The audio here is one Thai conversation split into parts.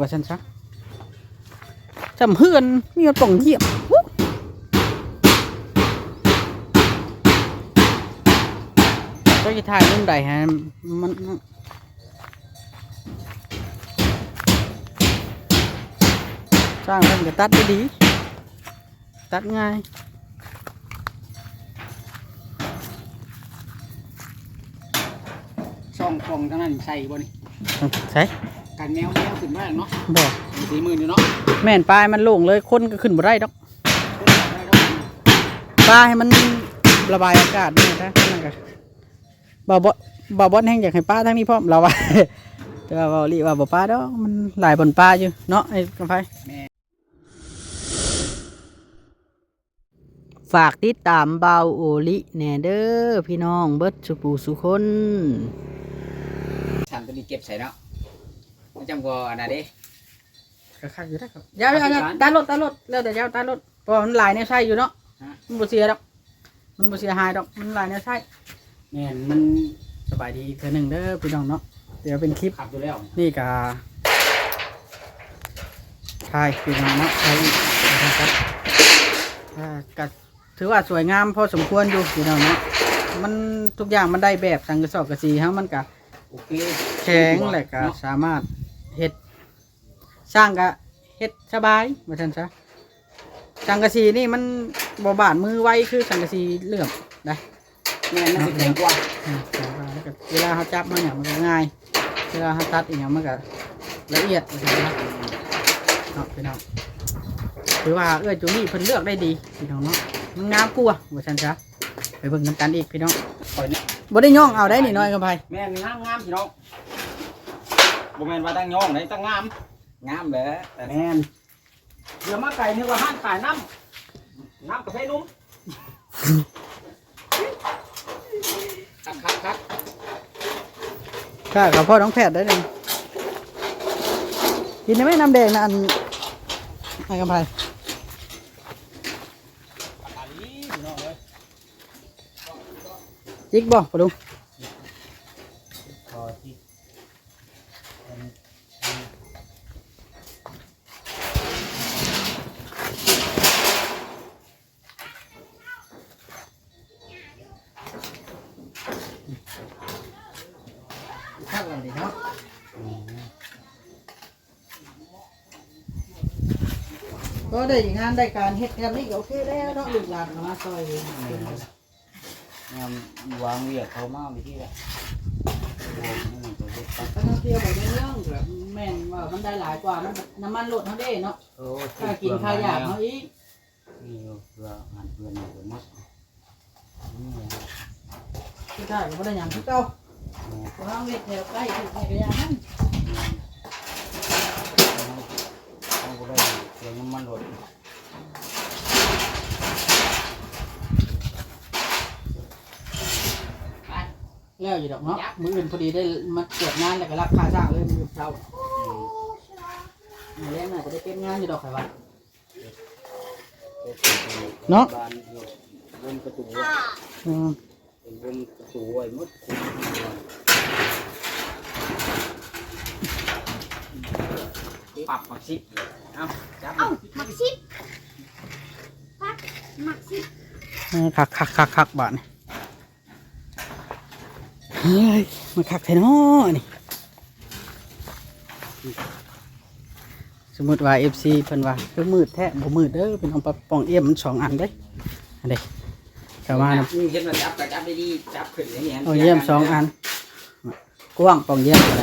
ว่าฉันซะจำเฮือนมีมันป่องเยี่ยมวู้ก็จะถ่ายมุมใดฮะมันมันสร้างมันก็ตัดได้ดี ตัดง่ายช่องกล่องทั้งนั้นใส่บ่นี่ใช่ กันแมวแมวขึ้นมาเนาะบอกสีมืออยู่เนาะแม่นปลายมันโล่งเลยคนก็ขึ้นบ่ได้ดอกปลาให้มันระบายอากาศนี่นะนั่นก็บ่บ่บ่บ่แห้งอยากให้ปลาทั้งนี้พร้อมเราว่าแต่ว่าบ่รีว่าบ่ปลาดอกมันหลายบนปลาอยู่เนาะไอ้กำไฟฝากติดตามเบาโอลิแหน่เด้อพี่น้องเบิดสุปูสุคนสั่งตัวนี้เก็บใส่เนาะมัน จำก็อันนั้นเด้ก็คักอยู่ได้ครับยาวยาวยาวตารถตารถแล้วแต่ยาวตารถเพราะมันหลายแนวใช้อยู่เนาะฮะมันบ่เสียดอกมันบ่เสียหายดอกมันหลายแนวใช้แม่นมันสบายดีเทื่อหนึ่งเด้อพี่น้องเนาะเดี๋ยวเป็นคลิปขับอยู่แล้วนี่กาถ่ายพี่น้องเนาะถ่ายอีกนะครับอ่าก็ถือว่าสวยงามพอสมควรอยู่พี่น้องเนาะมันทุกอย่างมันได้แบบสังกะสอบกระสีฮะมันก็โอเคแข็งและก็สามารถ เฮ็ดสร้างก็เฮ็ดสบายว่าซั่นซะสังกะสีนี่มันบ่บาดมือไวคือสังกะสีเหลื่อมได้แม่นมันสิแข็งกว่าอืมแต่ว่าแล้วก็เวลาเขาจับมันเนี่ยมันก็ง่าย เวลาเขาตัดอีกอย่างมันก็ละเอียดนะครับเนาะพี่น้องถือว่าเอื้อจูนี่เพิ่นเลือกได้ดีพี่น้องเนาะมันงามกว่าว่าฉันจ้ะไปเบิ่งน้ำกันอีกพี่น้องปล่อยเนี่ยบ่ได้ย่องเอาได้นี่น้อยกับไผแม่นงามงามพี่น้อง บ่แม่นว่าตั้งย่องไหนตั้งงาม งามแหละแต่แม่นเดี๋ยวมาไก่นึกว่าห้านขายน้ำน้ำกาแฟนุ่มคักคักคักค่ะกับพ่อน้องแพทย์ได้เลยกินได้ไหมน้ำแดงนะอันไอ้กับไผอันนี้พี่น้องเอ้ยจิกบ่ปะลุง ก็ได้งานได้การเฮ็ดแบบนี้ก็โอเคแล้วเนาะลูกหลานเอามาซอยงามวางเวียกเขามาไปที่ละโอ้ยมันก็เฮ็ดไปถ้าเราเที่ยวแบบนี้เรื่องแบบแม่นว่ามันได้หลายกว่ามันน้ำมันลดเขาได้เนาะโอ้ยค่ากินค่าอยากเขาอีกนี่เพื่อหันเพื่อนอยู่หมดนี่แหละคือได้ก็บ่ได้หยังคือเก่าเพราะเราเฮ็ดแถวใกล้คือให้ก็อย่างนั้น เขาก็ ได้เสียงน้ำมันรถแล้วอยู่ดอกเนาะมื้ออื่นพอดีได้มาตรวจงานแล้วก็รับค่าจ้างเลยมื้ออื่นเช้ามื้อแรกน่าจะได้เก็บงานอยู่ดอกไผว่าเนาะบานอยู่บนประตูอืมเป็นบนประตูไว้หมด ปรับมาสิเอ้าจับเอ้าหมักซิบปักหมักซิบเออคักคักคักคักบาดนี่เฮ้ยมาคักแท้เนาะนี่สมมุติว่า FC เพิ่นว่าคือมืดแท้บ่มืดเด้อเป็นเอาปลาป่องเอี่ยมมันสองอันเด้อันเด้กะว่านะนี่เห็นว่าจับก็จับได้ดีจับขึ้นอย่างนี้เอาเยี่ยมสองอันกว้างป่องเยี่ยมอะไร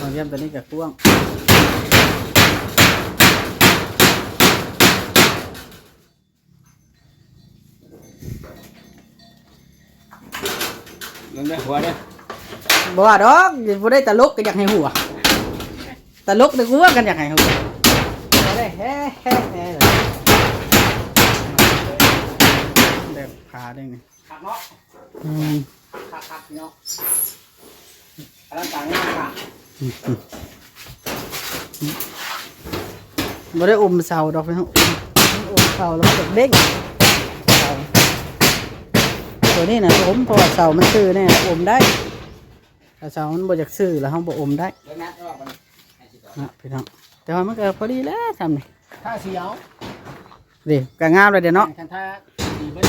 ป่องเยี่ยมตัวนี้กับกว้าง เงินได้หัวเด้อบ่ว่าดอกบ่ได้ตลกก็อยากให้หัว ตลกแต่กูว่ากันอยากให้หัวบ่ได้แฮ่แฮ่แฮ่เลยเด็กขาเด้งนี่ขับเนาะอืมขับขับเนาะอลังการงานค่ะบ่ได้อมเสาดอกพี่น้องอมเสาแล้วมันจะเด้งเสา ตัวนี้นะอมเพราะว่าเสามันซื่อแน่อมได้ถ้าเสามันบ่อยากซื่อแล้วเฮาบ่อมได้นะพี่น้องแต่ว่ามันก็พอดีแล้วทำนี่ถ้าเสียวดิก็งามเลยเดี๋ยวเนาะนถ้าสีเบิ้ล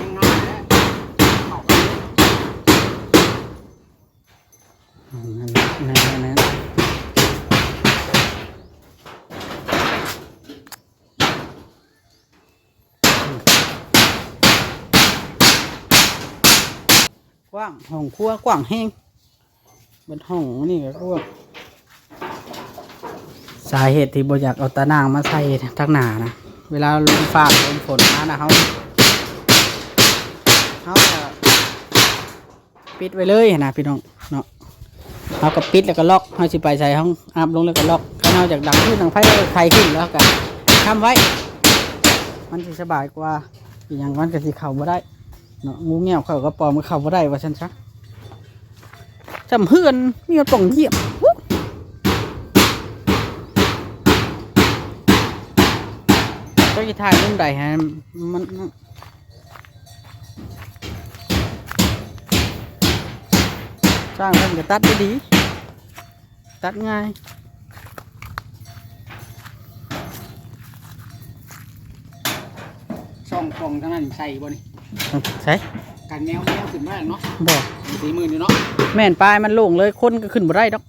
ยังงามแล้วเข้าไป อืมนั่นนั่นนั่นนั่นก ว้างห้องครัวกว้างแห้งบนห้องนี่ก็กว้างสาเหตุที่บ่อยากเอาตะนางมาใส่ทักหนานะเวลาลมฟ้าลมฝนมานะเขาเขาจะปิดไว้เลยนะพี่น้องเนาะเขาก็ปิดแล้วก็ล็อกเขาสิไปใส่ห้องอาบลงแล้วก็ล็อกถ้าเขาจากดังขึ้นดังไฟไฟขึ้นแล้วก็ทำไว้ มันสิสบายกว่าอย่างมันก็สิเข่าบ่ได้ เนาะงูเงี้ยวเขาก็ปลอมก็เขาบ่ได้ว่าฉันซะจำเพื่อนมีเอาป่องเยี่ยมวุ้เจ้าจะถ่ายรุ่นใดฮะมันมันสร้างเพิ่นก็ตัดได้ดี ตัดง่ายช่องกล่องทั้งนั้นใส่บ่นี่ ใช่กันแมวแมวขึ้นมาเนาะบอกสี่หมื่นอยู่เนาะแม่นปลายมันโล่งเลยคนก็ขึ้นบ่ได้ดอก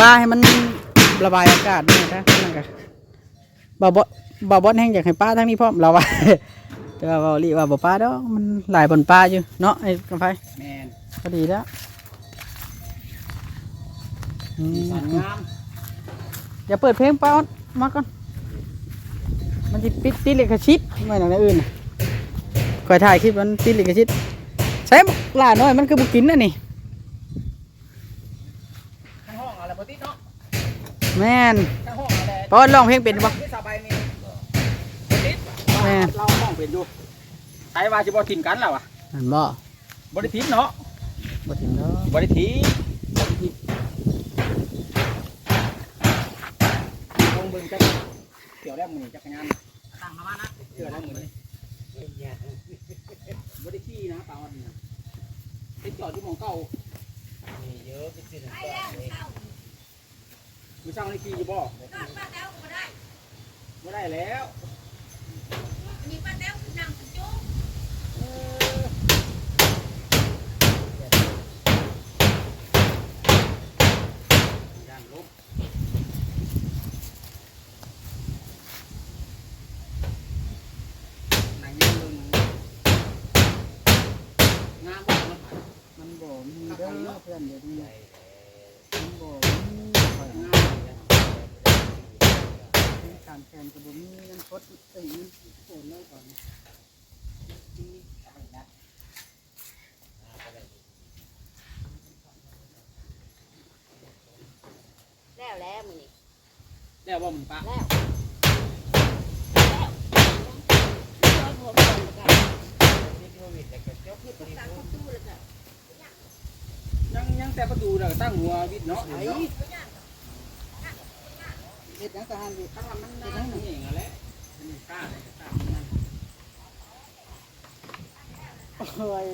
ปลาให้มันระบายอากาศด้วยนะนั่นก็บ่าวบบ่าวบอสแห้งอยากให้ปลาทั้งนี้พร้อมเราว่าแต่ว่าบ่าวลีว่าบ่ปลาดอกมันหลายบนปลาอยู่เนาะไอ้กำไฟแมนก็ดีแล้วอืสีมสันงามอย่าเปิดเพลงปลาออดมาก่อน มันจะปิดติดลิขสิทธิ์ไม่หนังอื่นน่ะคอยถ่ายคลิปมันติดลิขสิทธิ์ใช้บักหลาน้อยมันคือบุกินน่ะนี่ข้างห้องอะไรบ่ติดเนาะแม่นข้างห้องอะไรปอนร้องเพลงเป็นบ่ที่สบายนี่บ่ติดแม่เราห้องเป็นอยู่ใครว่าสิบ่ทิมกันแล้วอะนั่นบ่บ่ได้ทิมเนาะบ่ถึงแล้วบ่ได้ทิมลงเบิ่งจักเกี่ยวแล้วมือจักรยานตั้งมามานะเกี่ยวแล้วมือนี่บ่ได้ขี่นะปลาวันนี้นะไปจอดที่หมองเก่าไปแล้วเอามือช่างได้ขี่อยู่บ่นอนป้าแต้วก็ได้บ่ได้แล้ว มีป้าแต้วคือนั่งจุ๊บ ย่านลบนางยังเบิ่งงามบ่เนาะ มันบ่มีเด้อเพื่อนเดี๋ยวนี้มันบ่มีข่อย งาม มีการแข่งก็บ่มีเงินสดตีโอนเลยก่อนแล้วแล้วมือนี่แล้วบ่มึงปะแล้วแล้วผมก่อนแล้วกันตั้งประตูเลยค่ะยังยังแต่ประตูเด้อตั้งหัววิดเนาะไอ้ เนาะเฮ็ดหยังก็หันอยู่ถ้าว่ามันน่าเองอะแหละมันกล้าเลยกล้ามันนั่นโอ้ย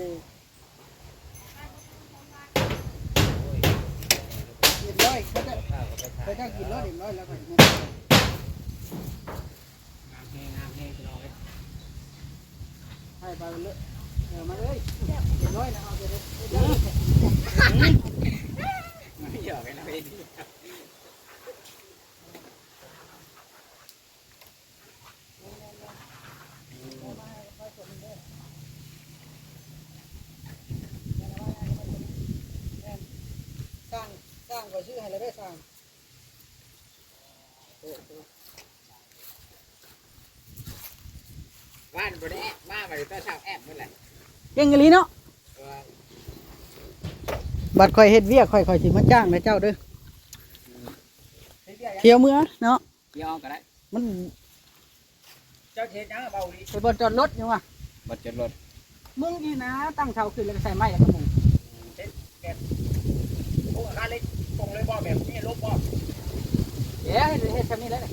เรียบร้อยเขาจะเขาจะกินร้อยเรียบร้อยแล้วก็งามแฮงงามแฮงพี่น้องเอ้ยให้ไปเลยเออมาเลยเรียบร้อยแล้วเอาไปเลยไม่เหยอะไปแล้วเอ้ย สร้างสร้างก็ชื่อให้เราได้สร้าง บ้านบ่ได้แอบมาไปแต่เช้าแอบนั่นแหละเก่งอีหลีเนาะเออบัดข่อยเฮ็ดเวียกข่อยข่อยสิมาจ้างนะเจ้าเด้อเฮ็ดเบี้ยยังเที่ยวเมื่อเนาะเดี๋ยวเอาก็ได้มันเจ้าเฮ็ดยังอะเบาดีไปบนจอดรถอยู่ว่ะบ่จดรถมึงนี่นะตั้งเสาขึ้นแล้วก็ใส่ไม้แล้วก็มุงโอ้ค่าเล็ก ตรงเลยบ่แบบนี้ลบบ่เดี๋ยวเฮ็ดเฮ็ดแบบนี้แล้วนี่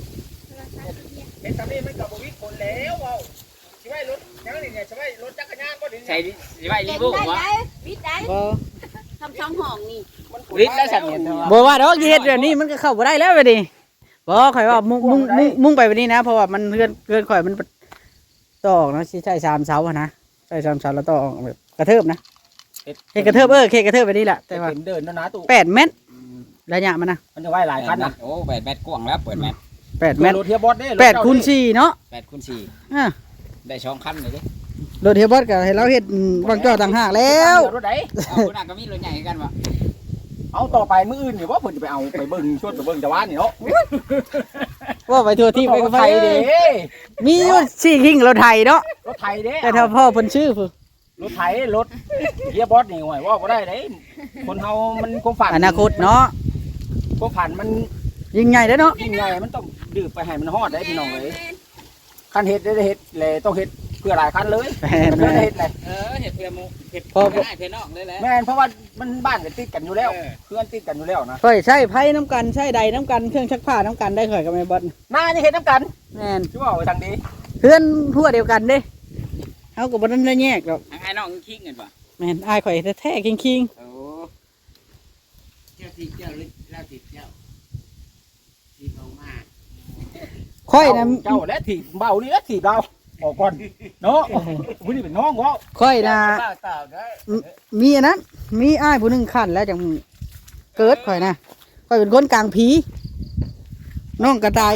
เฮ็ดตามนี้มันก็บ่มีคนแล้วเว้าสิไว้รถยังนี่เนี่ยสิไว้รถจักรยานบ่ถึงใช่สิไว้เด็รีกโว้ได้วะได้วิทย์ได้บ่ทำช่องห้องนี่มันโคลิตแล้วฉันเห็นแต่ว่าบ่ว่าดอกเฮ็ดแบบนี้มันก็เข้าบ่ได้แล้วบัดนี้บ่ข่อยว่ามุ่งมุ่งมุ่งมุ่งไปแบบนี้นะ เพราะว่ามันเกินเกินข่อยมันต่อออกเนาะสิใช้สามเสาอะนะใช้สามเสาแล้วต่อออกแบบกระเทิบนะเฮ็ดกระเทิบเออเฮ็ดกระเทิบแบบนี้แหละแต่ว่าเห็นเดินแล้วนะตู่แปดเมตร ระยะมันนะมันจะไหวหลายคันนะโอ้แปดแมตรกว้างแล้วเปิดแมตรแปดเมตรรถเทียบอสได้แปดคูณสี่เนาะแปดคูณสี่อะได้ช่องคันเลยดิรถเฮียบอสก็ให้เราเฮ็ดวางจอต่างหากแล้วรถไหนเอาคุณอาก็มีรถใหญ่กันวะเอาต่อไปมื้ออื่นนี่ว่าเพิ่นจะไปเอาไปเบิ่งชวนไปเบิ่งจะว่านนี่เนาะว่าไปทัวร์ที่ไปก็ไทไปยเด้มีอยู่สี่คิงรถไทยเนาะรถไทยเด้แต่ถ้าพ่อเพิ่นชื่อพุ่นรถไทยรถเทียบอสนี่ห่วยว่าบ่ได้เด้คนเฮามันความฝันอนาคตเนาะ ความฝันมันยิ่งใหญ่เด้อเนาะยิ่งใหญ่มันต้องดื้อไปให้มันฮอดได้พี่น้องเอ้ยคันเฮ็ดได้เฮ็ดเลยต้องเฮ็ดเพื่อหลายคันเลยแม่นเพื่อแม่นเฮ็ดเลยเออเห็ดเพื่อมูเห็ดพอ ไม่ได้เพื่อนอกเลยแหละแม่นเพราะว่ามันบ้านก็ติดกันอยู่แล้ว เออเพื่อนติดกันอยู่แล้วนะค่อยใช้ไพ่น้ำกันใช้ใดน้ำกันเครื่องชักผ้าน้ำกันได้ข่อยกับแม่บอสหน้านี่เฮ็ดน้ำกันแม่นชื่อว่าเอาไปทางนี้เพื่อนทั่วเดียวกันเด้เฮาก็บ่ทันได้แยกหรอกทางไอ้น้องคิงเงินปะแม่นอายข่อยแท้ๆคิงโอ้เจ้าที่เจ้าเล่าติดเจ้า ที่เบามากๆค่อยนะเจ้าและถีบเบานี่และถีบเราออกก่อนเนาะผู้นี้เป็นน้องวะค่อยนะเปล่าเปล่าได้มีอันนั้นมีอ้ายผู้หนึงขันแล้วจังเกิดข่อยนะข่อยเป็นคนกลางผีน้องกระต่าย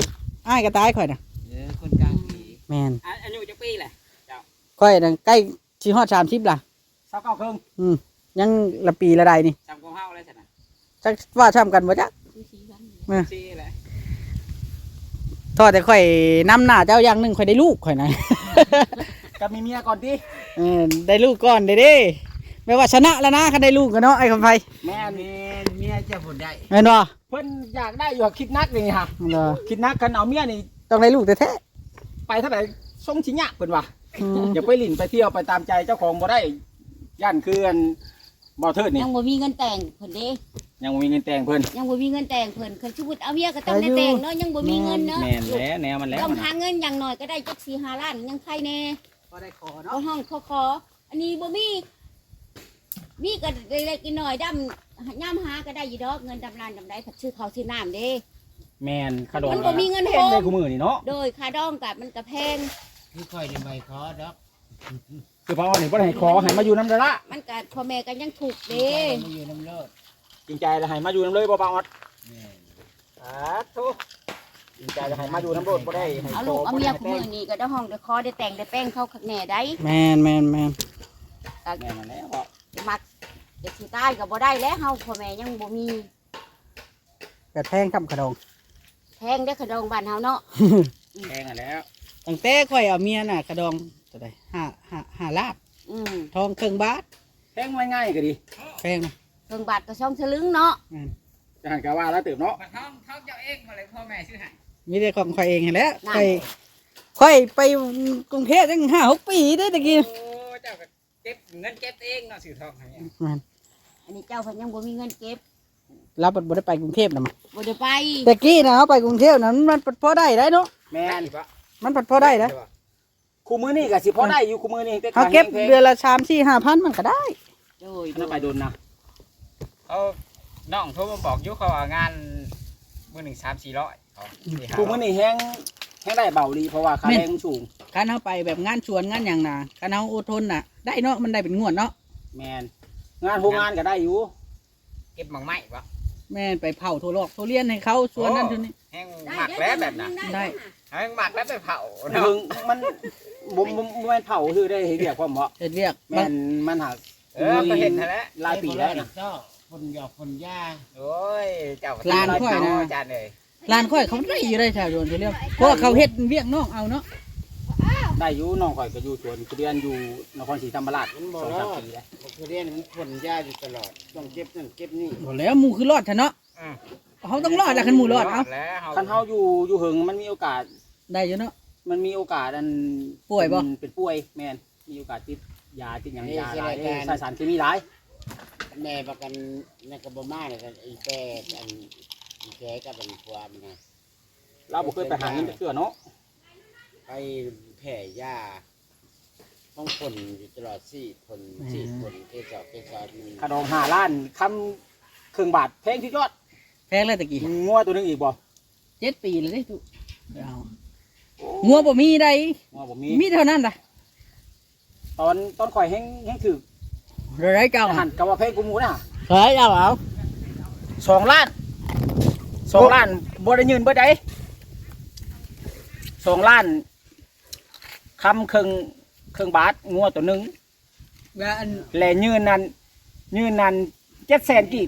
อ้ายกระต่ายข่อยนะเออคนกลางผีแม่นอะอายุจะปีแหละข่อยน่ะใกล้สิฮอด30ล่ะเศร้าเก้าครึ่งยังละปีละใดนี่จำของเฮาเลยสินะจักว่าช้ำกันบ่จ๊ะซีแหละ ทอดแต่ข่อยนำหน้าเจ้าอย่างหนึงข่อยได้ลูกข่อยนะ กับมีเมียก่อนดิเออได้ลูกก่อนเด้เด้ไม่ว่าชนะแล้วนะคันได้ลูกกันเนาะไอ้คำไฟแม่นี่เมียจะผลได้แม่นบ่เพิ่นอยากได้อยู่คิดนักนี่ฮะแม่นบ่คิดนักกันเอาเมียนี่ต้องได้ลูกแท้ไปเท่าไหร่ส่งชิ้นยะเพิ่นว่าๆอืมอย่าไปหลินไปเที่ยวไปตามใจเจ้าของบ่ได้ย่านคืออัน บ่เทิดนี่ยังบ่มีเงินแต่งเพิ่นเด้ยังบ่มีเงินแต่งเพิ่นยังบ่มีเงินแต่งเพิ่นคันสมมุติเอาเมียก็ต้องได้แต่งเนาะยังบ่มีเงินเนาะแม่นแล้วแนวมันแล้วต้องนะหาเงินอย่างน้อยก็ได้จัก4 5ล้านยังใครแน่ก็ได้ขอเอาเนาะห้องขอขอ อันนี้บ่มีมีก็เล็กๆน้อยๆดำย่ำหาก็ได้อยู่ดอกเงินดำลานดำได้ผัดชื่อเขาวชื่อน้ำเด้แม่นขนมมันบ่มีเงินแพงโฮมเลยกูมือนี่เนาะโดยค่าดองกับมันก็แพงคือคอยในใบคอดอก คือพ่อนี่บ่ได้ให้ขอให้มาอยู่นำเด้อละมันก็พ่อแม่ก็ยังถูกเด้มาอยู่น้ำเลิศจริงใจแล้วให้มาอยู่นำเลยบ่ปาออดแม่สาธุจริงใจแล้วให้มาอยู่นำโลดบ่ได้ให้เอาขลูอกเอาบ่เมีได้ยให้คู่แต่มืงอนี่ก็ได้ห้องได้คอได้แต่งได้แป้งเข้าขักแหน่ได้แม่นแม่นแม่นแม่นแล้วพ่อมักจะสิตายก็บ่ได้แล้วเฮาพ่อแม่ยังบ่มีกระแทงคำขะดองแพงได้อขะดองบ้านเฮาเนาะแพงอะแล้วตั้งแต่ข่อยเอาเมียน่ะกระดองเท่าใดห้าห้าห้าลาบอืมทองครึ่งบาทแพงไว้ง่ายก็ดีแพงนะเครื่องบาทก็ช่องสลึงเนาะจะหันกะว่าแล้วเติบเนาะมาท้องท้องเจ้าเองมาเลยพ่อแม่ชื่อให้มีแต่ของข่อยเองหั่นแหล้วข่อยข่อยไปกรุงเทพตั้งห้าหกปีได้อตะกี้โอ้เจ้าก็เก็บเงินเก็บเองเนาะสื่อทองให้แม่นอันนี้เจ้าเพิ่นยังบ่มีเงินเก็บเราบ่ได้ไปกรุงเทพนะมั้งบ่ได้ไป ตะกี้นะเอาไปกรุงเทพนะมันพอได้ได้เนาะแม่น มันพอได้นะ คู่มือนี่ก็สิพอได้อยู่คู่มือนี่แต่เขาเก็บเดือนละสามสี่ห้าพันมันก็ได้โดยอันนั้นไปโดนนะเอาน้องโทรมาบอกอยุเขาว่างานมือหนึ่งสามสี่ร้อยเขาสี่ห้าคู่มือนี่แห้งแห้งได้เบาดีเพราะว่าค่าแรงมันสูงการเอาไปแบบงานชวนงานอย่างน่ะการเอาอดทนน่ะ ได้เนาะมันได้เป็นงวดเนาะแมนงานโรงงานก็ได้อยู่เก็บหมังไม้ปะแม่นไปเผาโทรลอกโทรเลียนให้เขาชวนนั่นชวนนี้แห้งหมักแล้วแบบน่ะได้แห้งหมักแล้วไปเผาถึเนาะงมัน บ่บ่บ่แม่นเผาคือได้เฮ็ดเรียกความเหมาะเฮ็ดเวียกแม่นมันหักเออก็เห็นแล้วหลายปีแล้วนะคนหยอกคนย่าโอ้ยเจ้าจานเลยร้านค่อยเขาได้อยู่ได้แถวโดนเรื่องเพราะว่าเขาเฮ็ดเวียกนอกเอาเนาะได้อยู่น้องข่อยก็อยู่สวนทุเรียนอยู่นครศรีธรรมราชสองสามปีแล้วทุเรียนมันผลยาอยู่ตลอดต้องเก็บนั่นเก็บนี่บ่แล้วหมู่คือรอดเถอะเนาะเขาต้องรอดละคันหมู่รอดเอาแล้วคันเฮาอยู่อยู่หึงมันมีโอกาสได้อยู่เนาะ มันมีโอกาสอันป่วยบ่ เป็นเป็นป่วยแม่นมีโอกาสติดยาติดหยังยาหลายเด้ใส่สารเคมีหลายแม่ประกันในกระบอกมาเนี่ยกันไอ้แก่อันอีแก่กับอันผัวมันนะเราบ่เคยไปหาเงินเชื่อเนาะไปแผ่ยาต้องผลอยู่ตลอดสี่ผลสี่ผลเกสรเกสรมันขนมหาล้านคำครึ่งบาทแพงที่ยอดแพงเลยตะกี้งัวตัวหนึงอีกบ่เจ็ดปีเลยเด้ทุเอา งัวบ่มีใดงัวบ่มีมีเท่านั้นล่ะตอนตอนข่อยแห้งแห้งถือไรเก่าหันกับว่าแพงกูหมูน่ะเฮ้ยเอาเอาสองล้านสองล้านบ่ได้ยืนเบ่ได้สองล้านคำครึ่งครึ่งบาทงัวตัวหนึงแล้วอันแลยืนนั้นยืนนั้นเจ็ดแสนกีบ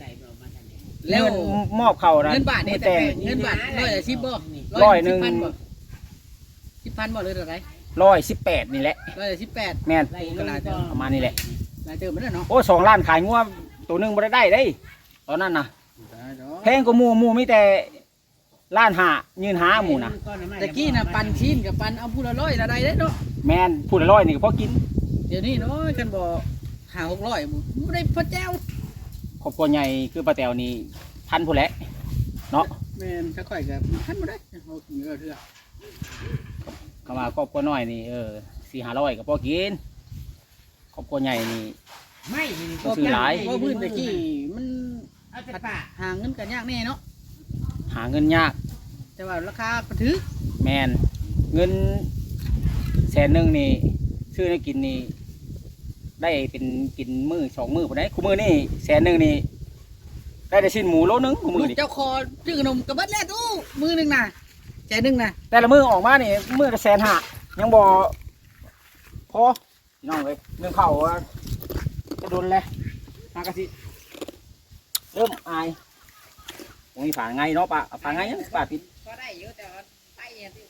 แล้วเงินมอบเขานะเงินบาทนี่มือแต่แต่งเงินบาทร้อยละสิบบ่ร้อยหนึ่ง สิบพันบ่หรือเท่าไหรร้อยสิบแปดนี่แหละ ร้อยละสิบแปดแม่นกระดาษเติมประมาณนี้แหละลายเติมมันเนาะโอ้สองล้านขายงัวตัวหนึ่งบ่ได้ได้เด้ตอนนั้นนะแพงกว่าหมูหมูมีแต่ล้านหายืนหาหมูนะตะกี้น่ะปันชิ้นกับปันเอาผู้ละร้อยละใดได้เนาะ แม่นพูดละร้อยนี่ก็พอกินเดี๋ยวนี้เนาะกันบ่หาหกร้อยบ่ได้พอแจ้วครอบครัวใหญ่คือป้าแตวนี่พันผู้นแหละ แม่นถ้าข่อยก็พันบ่ได้เอาเงินเถื่อ ก็มาครอบครัวน้อยนี่เออสี่ห้าร้อยก็พอกินครอบครัวใหญ่นี่ ไม่ก็ซื้อหลาย เพราะพื้นตะกี้มันเอาแต่ป่าหาเงินกันยากแน่เนาะหาเงินยาก แต่ว่าราคาก็ถือแมนเงินแสนหนึ่งนี่ซื้อให้กินนี่ได้เป็นกินมือสองมือพอได้คู่มือนี่แสนหนึ่งนี่ได้แต่ชิ้นหมูโลนึงคู่มืลูอกนี่เจ้าคอชื่อขนมกระเบัดแล้วตู้มือหนึงน่ะ แจหนึงน่ะแต่ละมือออกมานี่มือละแสนห้ายังบ่พอพี่น้องเลยเรื่องเข่าวอะจะโดนเลยมากระสิเริ่มอายโอ้ยผ่านไงเนาะปะผ่านไงยังปะปิดก็ได้อยู่แต่ว่าไปอะที่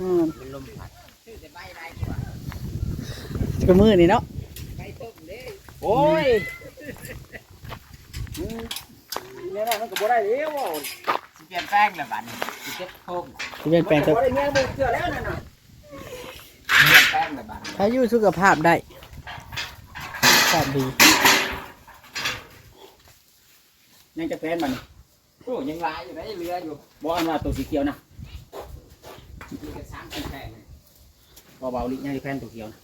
อืมมันลมพัดชื่อแต่ใบได้ดีกว่าก็มือนี่เนาะใบต้มเด้โอ้ยอืมเนี่ยนะมันก็บ่ได้เด้วสิเปลี่ยนแป้งแล้วบัดนี้สิ เก็บโคกสิเป็นแปลงตัวบ่ได้เงี้ยบ่เชื่อแล้วนั่นน่ะเปลี่ยนแป้งแล้วบัดนี้ถ้าอยู่สุขภาพได้สุขภาพดียังจะแฟนมัน โอ้ยังหลายอยู่ได้เรืออยู่บ่อันว่าตัวสีเขียวนะมีกันสามแป้งเลยบ่เบาลิยังจะแฟนตัวเขียวนะ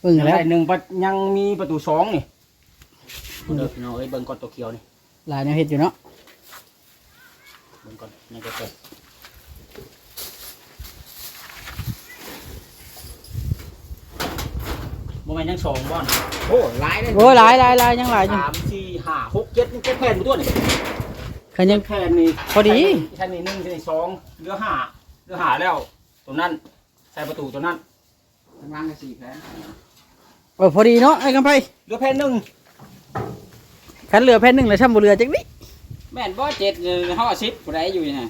เบิ่งแล้วได้หนึ่งประยังมีประตูสองนี่เด้อพี่น้องเอ้ยเบิ่งก่อนตัวเขียวนี่ หลายแนวเฮ็ดอยู่เนาะ เบิ่งก่อนยังจะแฟนบ่แม่นยังสองบ่อนโอ้หลายเลยโอ้ยหลายหลายหลายยังหลายอยู่สามสี่ห้าหกเจ็ดนี่เจ็ดแผ่นบ่ตัวนี่คันยังแผ่นนี่พอดี แผ่นนี่หนึ่งแผ่นนี่สองเหลือห้าเหลือห้าแล้ว ตัวนั้น ใส่ประตูตัวนั้นทางล่างก็สี่แป้งเออพอดีเนาะไอ้กำไพเหลือแผ่นหนึ่งคันเหลือแผ่นหนึงแล้วช่ำบ่เหลือจักนิ แม่นบ่เจ็ดเออห่อสิบผู้ใดอยู่นี่ฮะ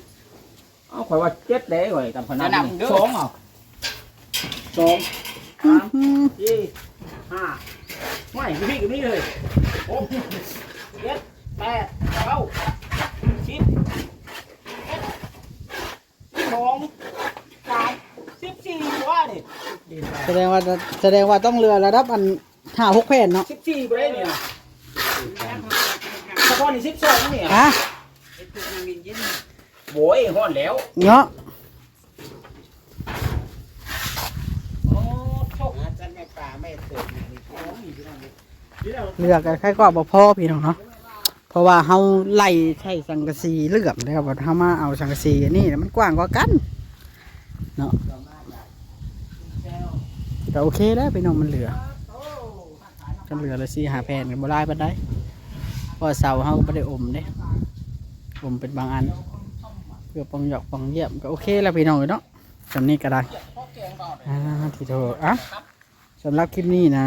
เอาข่อยว่าเจ็ดเด้ข่อยตามพนันจะนี่นำเด้อ สองเอาสองสามอืมสี่ห้าไม่พี่กับนี่เลยหกเจ็ดแปดเก้าสิบเอ็ดสิบสองสามสิบสี่ว่านี่แสดงว่าแสดงว่าต้องเหลือระดับอันห้าหกแผ่นเนาะสิบสี่ไปได้เนี่ยเฉพาะนี่สิบสองเนี่ยฮะไอ้พวกนางวินยินโว้ยห่อนแล้วเนาะโอ้โชคอาจารย์แม่ป่าแม่เติมนี่โอ้ยพี่น้องเด้อเหลือกันใครก็บ่พอพี่น้องเนาะเพราะว่าเฮาไล่ใช้สังกะสีเหลือมแล้วบัดเฮามาเอาสังกะสีอันนี้มันกว้างกว่ากันเนาะก็โอเคแล้วพี่น้องมันเหลือก็เหลือละสี่หาแผ่นกันบ่ได้ปานใดเพราเสาเฮาก็บ่ได้อมเด้อมเป็นบางอัน เพื่อปองหยอกปองเยี่ยมก็โอเคแล้วพี่น้องเนาะสำนี้ก็ได้อ่าที่โทอะสำหรับคลิปนี้นะ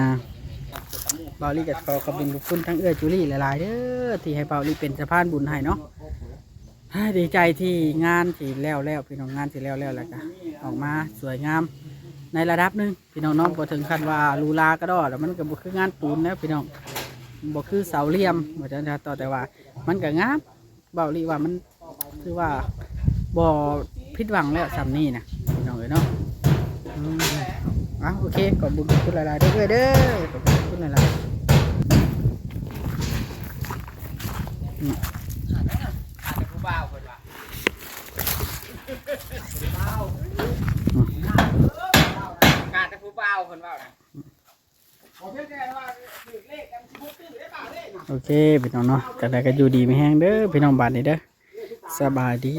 เบาลี่ก็ขอขอบคุณทุกคนทั้งเอื้อจุลี่หลายๆเด้อที่ให้เบาลี่เป็นสะพานบุญให้เนาะดีใจที่งานที่แล้วแล้วพี่น้องงานที่แล้วแล้วแล้วก็ออกมาสวยงามในระดับนึงพี่น้องน้องบ่ถึงขั้นว่าลูลากระดอแล้วมันก็บ่คืองานปูนแล้วพี่น้อง บ่คือเสาเหลี่ยมบ่จังซี่ต่อแต่ว่า มันก็งามเบาลีว่ามันคือว่าบ่ผิดหวังแล้วสำนี่นะพี่น้องเอ้ยเนาะอืมอะโอเคขอบคุณขอบคุณหลายๆเด้อเอ้ยเด้อขอบคุณหลายๆาดแต่ผู้บ่าวเพิ่นว่าขาดแต่ผู้บ่าวเพิ่นว่านะ ผมเชื่อใจว่าเลขกันสิบหกตื้อได้ป่าเลข ๆ โอเคพี่น้องเนาะกันได้ก็อยู่ดีไม่แห้งเด้อพี่น้องบานนี้เด้อสบายดี